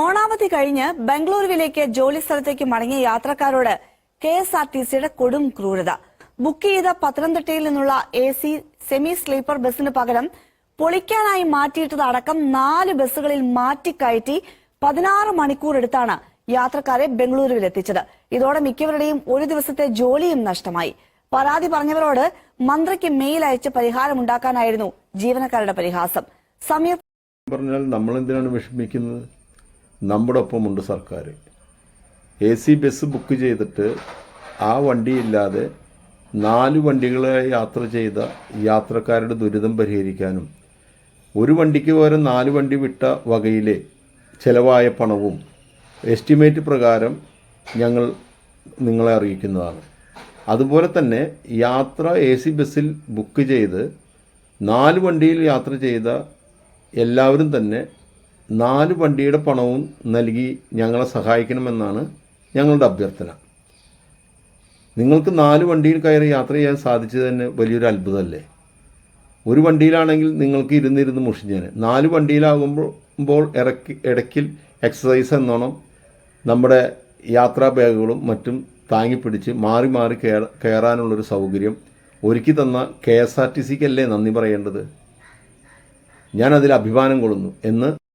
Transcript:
ഓണാവധി കഴിഞ്ഞ് ബംഗളൂരുവിലേക്ക് ജോലി സ്ഥലത്തേക്ക് മടങ്ങിയ യാത്രക്കാരോട് കെ എസ് ആർ ടി സിയുടെ കൊടും ക്രൂരത. ബുക്ക് ചെയ്ത പത്തനംതിട്ടയിൽ നിന്നുള്ള എ സി സെമി സ്ലീപ്പർ ബസിന് പകരം പൊളിക്കാനായി മാറ്റിയിട്ടത് അടക്കം നാല് ബസ്സുകളിൽ മാറ്റിക്കയറ്റി പതിനാറ് മണിക്കൂർ എടുത്താണ് യാത്രക്കാരെ ബംഗളൂരുവിൽ എത്തിച്ചത്. ഇതോടെ മിക്കവരുടെയും ഒരു ദിവസത്തെ ജോലിയും നഷ്ടമായി. പരാതി പറഞ്ഞവരോട് മന്ത്രിക്ക് മെയിൽ അയച്ച് പരിഹാരമുണ്ടാക്കാനായിരുന്നു ജീവനക്കാരുടെ പരിഹാസം. സമീർ പറഞ്ഞാൽ നമ്മൾ എന്തിനാണ് വിഷമിക്കുന്നത്? നമ്മുടെ ഒപ്പമുണ്ട് സർക്കാർ എ സി ബസ് ബുക്ക് ചെയ്തിട്ട് ആ വണ്ടിയില്ലാതെ നാല് വണ്ടികളെ യാത്ര ചെയ്ത യാത്രക്കാരുടെ ദുരിതം പരിഹരിക്കാനും ഒരു വണ്ടിക്ക് പകരം നാല് വണ്ടി വിട്ട വകയിലെ ചിലവായ പണവും എസ്റ്റിമേറ്റ് പ്രകാരം ഞങ്ങൾ നിങ്ങളെ അറിയിക്കുന്നതാണ്. അതുപോലെ തന്നെ യാത്ര എ സി ബസ്സിൽ ബുക്ക് ചെയ്ത് നാല് വണ്ടിയിൽ യാത്ര ചെയ്ത എല്ലാവരും തന്നെ നാല് വണ്ടിയുടെ പണവും നൽകി ഞങ്ങളെ സഹായിക്കണമെന്നാണ് ഞങ്ങളുടെ അഭ്യർത്ഥന. നിങ്ങൾക്ക് നാല് വണ്ടിയിൽ കയറി യാത്ര ചെയ്യാൻ സാധിച്ചത് തന്നെ വലിയൊരു അത്ഭുതമല്ലേ? ഒരു വണ്ടിയിലാണെങ്കിൽ നിങ്ങൾക്ക് ഇരുന്നിരുന്ന് മുഷിഞ്ഞേനെ നാല് വണ്ടിയിലാകുമ്പോൾ ഇറക്കി ഇടയ്ക്കിൽ എക്സസൈസ് എന്നോണം നമ്മുടെ യാത്രാ ബാഗുകളും മറ്റും താങ്ങിപ്പിടിച്ച് മാറി മാറി കയറ കയറാനുള്ളൊരു സൗകര്യം ഒരുക്കി തന്ന കെ എസ് ആർ ടി സിക്കല്ലേ നന്ദി പറയേണ്ടത്? ഞാനതിൽ അഭിമാനം കൊള്ളുന്നു എന്ന്